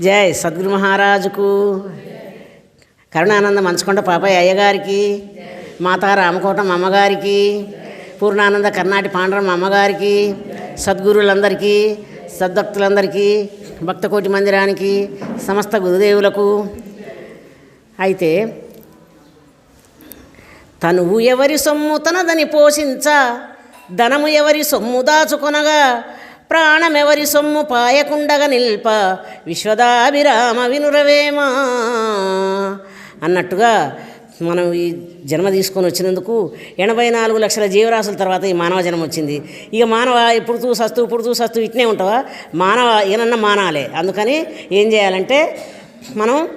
జై సద్గురు మహారాజుకు. కరుణానంద మంచుకొండ పాపయ్య అయ్యగారికి మాతా రామకోటం అమ్మగారికి పూర్ణానంద కర్ణాటి పాండరం అమ్మగారికి సద్గురులందరికీ సద్భక్తులందరికీ భక్తకోటి మందిరానికి సమస్త గురుదేవులకు. అయితే తనువు ఎవరి సొమ్ము తనదని పోషించ ధనము ఎవరి సొమ్ము దాచుకొనగా ప్రాణమెవరి సొమ్ము పాయకుండగా నిల్ప? విశ్వదాభిరామ వినురవేమా? అన్నట్టుగా మనం ఈ జన్మ తీసుకొని వచ్చినందుకు ఎనభై నాలుగు లక్షల జీవరాశుల తర్వాత ఈ మానవ జన్మ వచ్చింది. ఇక మానవ పుడుతూ సస్తూ పుడుతూ సస్తూ ఇట్నే ఉంటావా? మానవ ఏనన్నా మానాలే. అందుకని ఏం చేయాలంటే మనం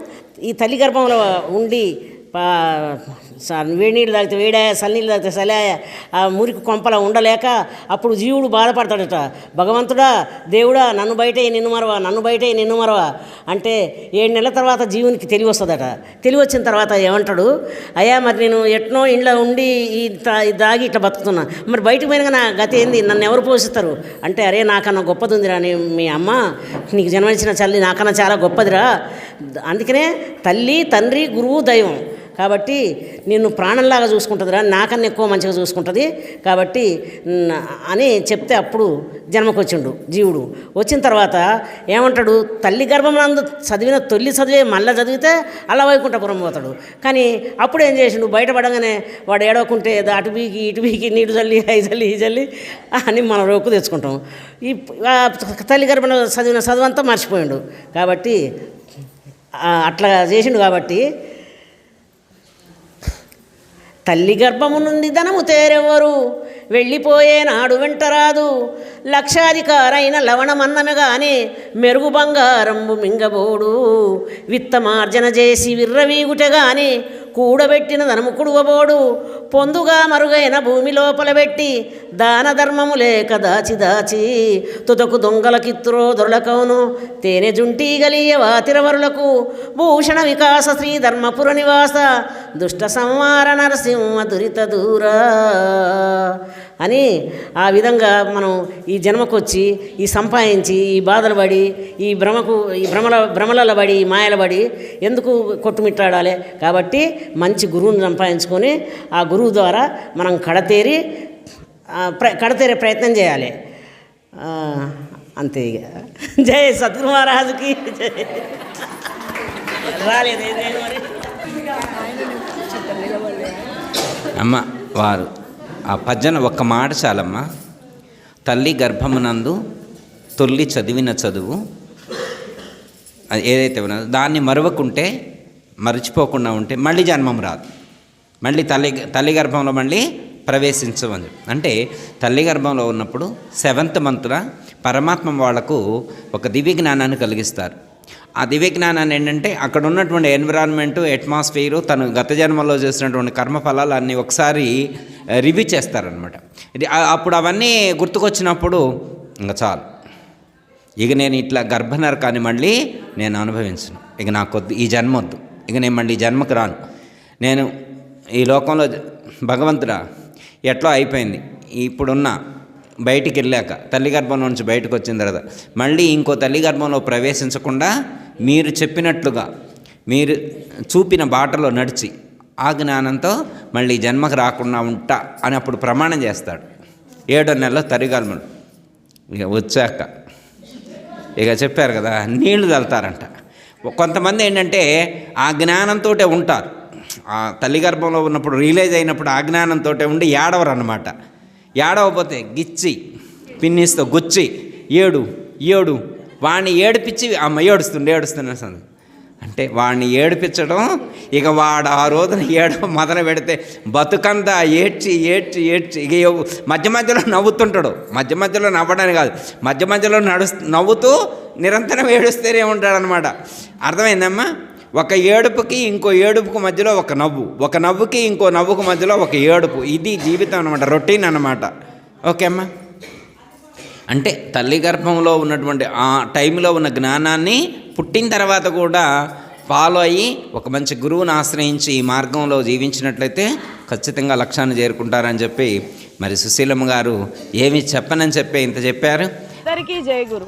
ఈ తల్లి గర్భంలో ఉండి వేడినీళ్ళు వేడి నీళ్ళు తాగితే వేడాయ సన్నీళ్ళు తాగితే సలాయ ఆ మురికి కొంపల ఉండలేక అప్పుడు జీవుడు బాధపడతాడట. భగవంతుడా దేవుడా నన్ను బయటే నిన్ను మరవా నన్ను బయటే నిన్ను మరవా అంటే ఏడు నెలల తర్వాత జీవునికి తెలివి వస్తుందట. తెలివి వచ్చిన తర్వాత ఏమంటాడు? అయ్యా మరి నేను ఎట్నో ఇంట్లో ఉండి ఈ ఈ దాగి ఇట్లా బతుకుతున్నా. మరి బయటకు పోయిన నా గతి ఏంది? నన్ను ఎవరు పోషిస్తారు? అంటే అరే నాకన్నా గొప్పది ఉందిరా నీ మీ అమ్మ. నీకు జన్మనిచ్చిన చల్లి నాకన్నా చాలా గొప్పదిరా. అందుకనే తల్లి తండ్రి గురువు దైవం. కాబట్టి నిన్ను ప్రాణంలాగా చూసుకుంటుందిరా నాకన్నా ఎక్కువ మంచిగా చూసుకుంటుంది. కాబట్టి అని చెప్తే అప్పుడు జన్మకొచ్చిండు జీవుడు. వచ్చిన తర్వాత ఏమంటాడు తల్లి గర్భంలో చదివిన తొలి చదివే మళ్ళీ చదివితే అలా వైకుంఠపురం పోతాడు. కానీ అప్పుడు ఏం చేసిండు బయటపడగానే వాడు ఏడవకుంటే అటు బీకి ఇటు బీకి నీటి చల్లి ఐ చల్లి ఈ చల్లి అని మనం రోకు తెచ్చుకుంటాం. ఈ తల్లి గర్భంలో చదివిన చదువంతా మర్చిపోయిండు. కాబట్టి అట్లా చేసిండు కాబట్టి తల్లి గర్భము నుండి ధనము తేరెవ్వరు. వెళ్ళిపోయే నాడు వెంటరాదు. లక్షాధికారైన లవణమన్నమే మెరుగు బంగారంబు మింగబోడు. విత్తమార్జన చేసి విర్రవీగుటె గాని కూడబెట్టిన ధనముకుడువబోడు పొందుగా మరుగైన భూమి లోపల పెట్టి దాన ధర్మము లేక దాచి దాచి తుదకు దొంగలకిత్తురో దొరలకౌను తేనె జుంటీ గలియ వాతిరవరులకు భూషణ వికాస శ్రీ ధర్మపుర నివాస దుష్ట సంహార నరసింహ దురిత దూరా. అని ఆ విధంగా మనం ఈ జన్మకొచ్చి ఈ సంపాదించి ఈ బాధలు పడి ఈ భ్రమకు ఈ భ్రమల భ్రమలలో పడి ఈ మాయల పడి ఎందుకు కొట్టుమిట్టాడాలి? కాబట్టి మంచి గురువుని సంపాదించుకొని ఆ గురువు ద్వారా మనం కడతేరి ప్ర కడతేరే ప్రయత్నం చేయాలి. అంతే ఇక. జై సద్గురు మహారాజుకి. రాలేదు అమ్మ వారు ఆ పద్జన ఒక్క మాట చాలమ్మ. తల్లి గర్భమునందు తొల్లి చదివిన చదువు అది ఏదైతే ఉన్నదో దాన్ని మరవకుంటే మరచిపోకుండా ఉంటే మళ్ళీ జన్మం రాదు. మళ్ళీ తల్లి తల్లి గర్భంలో మళ్ళీ ప్రవేశించవచ్చు అంటే తల్లి గర్భంలో ఉన్నప్పుడు సెవెంత్ మంత్న పరమాత్మ వాళ్ళకు ఒక దివ్య జ్ఞానాన్ని కలిగిస్తారు. ఆ దివ్య జ్ఞానాన్ని ఏంటంటే అక్కడ ఉన్నటువంటి ఎన్విరాన్మెంటు అట్మాస్ఫియరు తను గత జన్మలో చేసినటువంటి కర్మఫలాలు అన్నీ ఒకసారి రివ్యూ చేస్తారనమాట ఇది అప్పుడు అవన్నీ గుర్తుకొచ్చినప్పుడు ఇంకా చాలు. ఇక నేను ఇట్లా గర్భనరకాన్ని మళ్ళీ నేను అనుభవించను. ఇక నాకు వద్దు. ఈ జన్మ వద్దు. ఇక నేను మళ్ళీ జన్మకు రాను. నేను ఈ లోకంలో భగవంతుడా ఎట్లా అయిపోయింది? ఇప్పుడున్న బయటికి వెళ్ళాక తల్లి గర్భంలో నుంచి బయటకు వచ్చిన తర్వాత మళ్ళీ ఇంకో తల్లి గర్భంలో ప్రవేశించకుండా మీరు చెప్పినట్లుగా మీరు చూపిన బాటలో నడిచి ఆ జ్ఞానంతో మళ్ళీ జన్మకు రాకుండా ఉంటా అని అప్పుడు ప్రమాణం చేస్తాడు. ఏడో నెలలో తరిగల్మలు ఇక వచ్చాక ఇక చెప్పారు కదా నీళ్ళు చల్లుతారంట కొంతమంది ఏంటంటే ఆ జ్ఞానంతో ఉంటారు. ఆ తల్లి గర్భంలో ఉన్నప్పుడు రియలైజ్ అయినప్పుడు ఆ జ్ఞానంతో ఉండి ఏడవరు అనమాట ఏడవపోతే గిచ్చి పిన్నిస్తో గుచ్చి ఏడు ఏడు వాడిని ఏడిపించి అమ్మ ఏడుస్తుండే ఏడుస్తున్నా సంది అంటే వాడిని ఏడిపించడం ఇక వాడు ఆ రోజున ఏడవ మొదలు పెడితే బతుకంతా ఏడ్చి ఏడ్చి ఏడ్చి ఇక మధ్య మధ్యలో నవ్వుతుంటాడు. మధ్య మధ్యలో నవ్వడానికి కాదు. మధ్య మధ్యలో నడు నవ్వుతూ నిరంతరం ఏడుస్తేనే ఉంటాడు అనమాట అర్థమైందమ్మా? ఒక ఏడుపుకి ఇంకో ఏడుపుకు మధ్యలో ఒక నవ్వు. ఒక నవ్వుకి ఇంకో నవ్వుకు మధ్యలో ఒక ఏడుపు. ఇది జీవితం అనమాట రొటీన్ అనమాట ఓకే అమ్మా? అంటే తల్లి గర్భంలో ఉన్నటువంటి ఆ టైంలో ఉన్న జ్ఞానాన్ని పుట్టిన తర్వాత కూడా ఫాలో అయ్యి ఒక మంచి గురువుని ఆశ్రయించి ఈ మార్గంలో జీవించినట్లయితే ఖచ్చితంగా లక్ష్యాన్ని చేరుకుంటారని చెప్పి మరి సుశీలమ్మ గారు ఏమి చెప్పనని చెప్పి ఇంత చెప్పారు? అందరికీ జయ గురు.